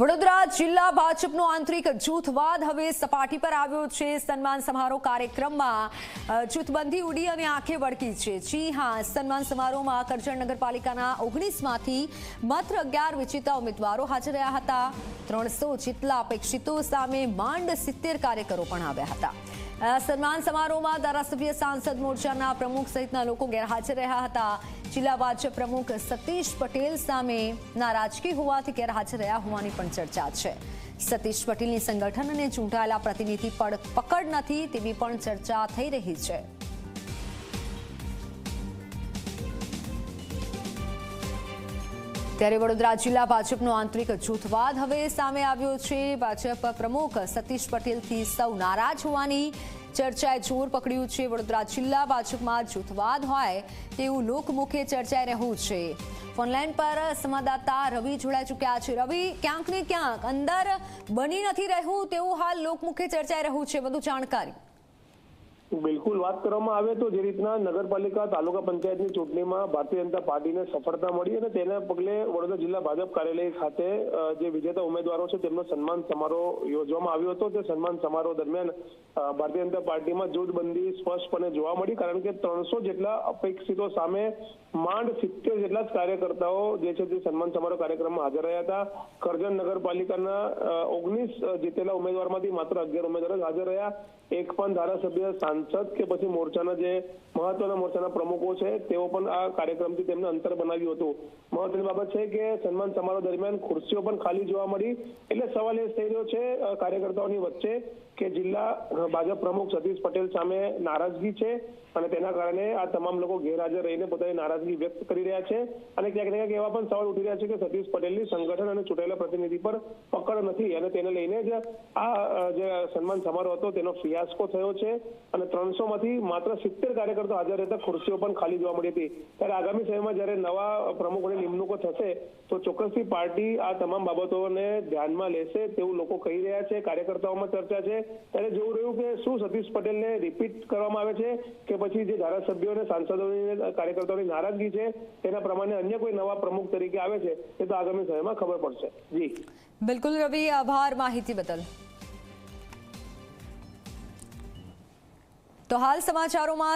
વડોદરા જિલ્લા ભાજપનો આંતરિક જૂથવાદ હવે સપાટી પર આવ્યો છે. સન્માન સમારોહ કાર્યક્રમમાં જૂથબંધી ઉડી અને આંખે વળકી છે. જી હા, સન્માન સમારોહમાં કરજણ નગરપાલિકાના ઓગણીસમાંથી માત્ર અગિયાર વિજેતા ઉમેદવારો હાજર રહ્યા હતા. ત્રણસો જેટલા અપેક્ષિતો સામે માંડ સિત્તેર કાર્યકરો પણ આવ્યા હતા. સન્માન સમારોહમાં ધારાસભ્ય સાંસદ મોરચાના પ્રમુખ સહિતના લોકો ગેરહાજર રહ્યા હતા. જિલ્લા ભાજપ પ્રમુખ સતીશ પટેલ સામે નારાજગી હોવાથી ગેરહાજર રહ્યા હોવાની પણ ચર્ચા છે. સતીશ પટેલની સંગઠન અને ચૂંટાયેલા પ્રતિનિધિ પર પકડ નથી તેવી પણ ચર્ચા થઈ રહી છે. ત્યારે વડોદરા જિલ્લા ભાજપનો આંતરિક જૂથવાદ હવે સામે આવ્યો છે. ભાજપ પ્રમુખ સતીશ પટેલથી સૌ નારાજ હોવાની ચર્ચાએ જોર પકડ્યું છે. વડોદરા જિલ્લા ભાજપમાં જૂથવાદ હોય તેવું લોકમુખે ચર્ચાઈ રહ્યું છે. ફોનલાઈન પર સંવાદદાતા રવિ જોડાઈ ચૂક્યા છે. રવિ, ક્યાંક ને ક્યાંક અંદર બની નથી રહ્યું તેવું હાલ લોકમુખે ચર્ચાઈ રહ્યું છે. વધુ જાણકારી બિલકુલ વાત કરવામાં આવે તો જે રીતના નગરપાલિકા, તાલુકા પંચાયતની ચૂંટણીમાં ભારતીય જનતા પાર્ટીને સફળતા મળી અને તેના પગલે વડોદરા જિલ્લા ભાજપ કાર્યાલય ખાતે જે વિજેતા ઉમેદવારો છે તેમનો સન્માન સમારોહ યોજવામાં આવ્યો હતો. તે સન્માન સમારોહ દરમિયાન ભારતીય જનતા પાર્ટીમાં જૂથબંધી સ્પષ્ટપણે જોવા મળી. કારણ કે ત્રણસો જેટલા અપેક્ષિતો સામે માંડ સિત્તેર જેટલા જ કાર્યકર્તાઓ જે છે તે સન્માન સમારોહ કાર્યક્રમમાં હાજર રહ્યા હતા. કરજણ નગરપાલિકાના ઓગણીસ જીતેલા ઉમેદવારમાંથી માત્ર અગિયાર ઉમેદવાર જ હાજર રહ્યા. એક પણ ધારાસભ્ય સાંસદ કે પછી મોરચાના જે મહત્વના મોરચાના પ્રમુખો છે, તેઓ પણ આ કાર્યક્રમથી તેમને અંતર બનાવ્યું હતું. મહત્વની બાબત છે કે સન્માન સમારોહ દરમિયાન ખુરશીઓ પણ ખાલી જોવા મળી. એટલે સવાલ એ થઈ રહ્યો છે કાર્યકર્તાઓની વચ્ચે કે જિલ્લા ભાજપ પ્રમુખ સતીશ પટેલ સામે નારાજગી છે અને તેના કારણે આ તમામ લોકો ગેરહાજર રહીને પોતાની નારાજગી વ્યક્ત કરી રહ્યા છે. અને ક્યાંક ને ક્યાંક એવા પણ સવાલ ઉઠી રહ્યા છે કે સતીશ પટેલની સંગઠન અને ચૂંટાયેલા પ્રતિનિધિ પર પકડ નથી. અને તેને લઈને જ આ જે સન્માન સમારોહ હતો, તેનો ફિયાસ્કો થયો છે. અને ત્રણસો માંથી માત્ર સિત્તેર કાર્યકર્તાઓ હાજર રહેતા ખુરશીઓ પણ ખાલી જોવા મળી હતી. ત્યારે આગામી સમયમાં જ્યારે નવા પ્રમુખોની નિમણૂકો થશે, તો ચોક્કસથી પાર્ટી આ તમામ બાબતોને ધ્યાનમાં લેશે તેવું લોકો કહી રહ્યા છે, કાર્યકર્તાઓમાં ચર્ચા છે. ત્યારે જોવું રહ્યું કે શું સતીશ પટેલને રિપીટ કરવામાં આવે છે કે પછી જે ધારાસભ્યો અને સાંસદોની કાર્યકર્તાઓની નારાજગી છે, તેના પ્રમાણે અન્ય કોઈ નવા પ્રમુખ તરીકે આવે છે, એ તો આગામી સમયમાં ખબર પડશે. જી. બિલકુલ રવિ, આભાર માહિતી બદલ. તો હાલ સમાચારોમાં